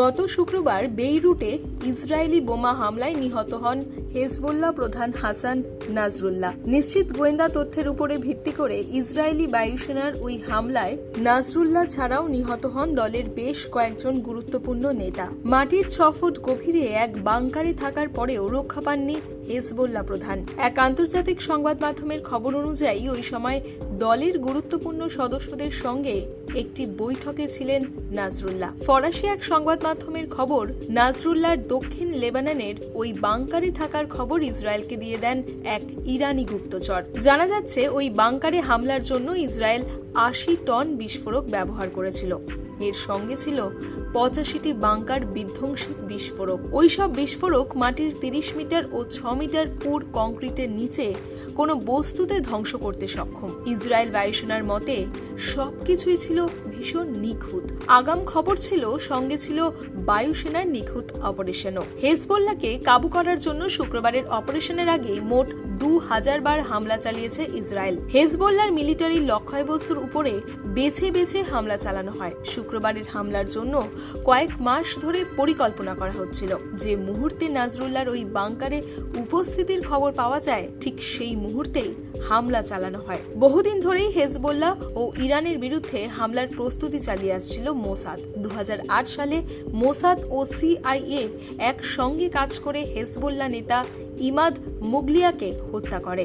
গত শুক্রবার বেইরুটে ইসরায়েলি বোমা হামলায় নিহত হন হেজবুল্লাহ প্রধান হাসান নাজরুল্লাহ। নিশ্চিত গোয়েন্দা তথ্যের উপরে ভিত্তি করে ইসরায়েলি বায়ুসেনার ওই হামলায় নাজরুল্লাহ ছাড়াও নিহত হন দলের বেশ কয়েকজন গুরুত্বপূর্ণ নেতা। মাটির ছ ফুট গভীরে এক বাংকারে থাকার পরেও রক্ষা পাননি হেজবোল্লাহ প্রধান। এক আন্তর্জাতিক সংবাদ মাধ্যমের খবর অনুযায়ী ওই সময় দলের গুরুত্বপূর্ণ সদস্যদের সঙ্গে একটি বৈঠকে ছিলেন নাজরুল্লাহ। ফরাসি এক সংবাদ মাধ্যমের খবর, নাজরুল্লাহর দক্ষিণ লেবাননের ওই বাংকারে থাকার খবর ইসরায়েলকে দিয়ে দেন এক ইরানি গুপ্তচর। জানা যাচ্ছে, ওই বাংকারে হামলার জন্য ইসরায়েল আশি টন বিস্ফোরক ব্যবহার করেছিল। এর সঙ্গে ছিল পঁচাশিটি বাংকার বিধ্বংসী বিস্ফোরক। ওই সব বিস্ফোরক মাটির তিরিশ মিটার ও ছ মিটার পুর কংক্রিটের নিচে কোনো বস্তুতে ধ্বংস করতে সক্ষম। ইসরায়েল বায়ুসেনার মতে, সবকিছুই ছিল ভীষণ নিখুঁত। আগাম খবর ছিল, সঙ্গে ছিল বায়ুসেনার নিখুঁত অপারেশনও। হেজবোল্লাকে কাবু করার জন্য শুক্রবারের অপারেশনের আগে মোট দু হাজার বার হামলা চালিয়েছে ইসরায়েল। হেজবোল্লার মিলিটারি লক্ষ্যবস্তুর উপরে বেছে বেছে হামলা চালানো হয়। শুক্রবারের হামলার জন্য কয়েক মাস ধরে পরিকল্পনা করা হচ্ছিল। যে মুহূর্তে নাজরুল্লাহর ওই বাংকারে উপস্থিতির খবর পাওয়া যায়, ঠিক সেই মুহূর্তেই হামলা চালানো হয়। বহুদিন ধরেই হেজবোল্লাহ ও ইরানের বিরুদ্ধে হামলার প্রস্তুতি চালিয়ে আসছিল মোসাদ। দু হাজার আট সালে মোসাদ ও সিআইএ একসঙ্গে কাজ করে হেজবোল্লাহ নেতা ইমাদ মুগলিয়াকে হত্যা করে।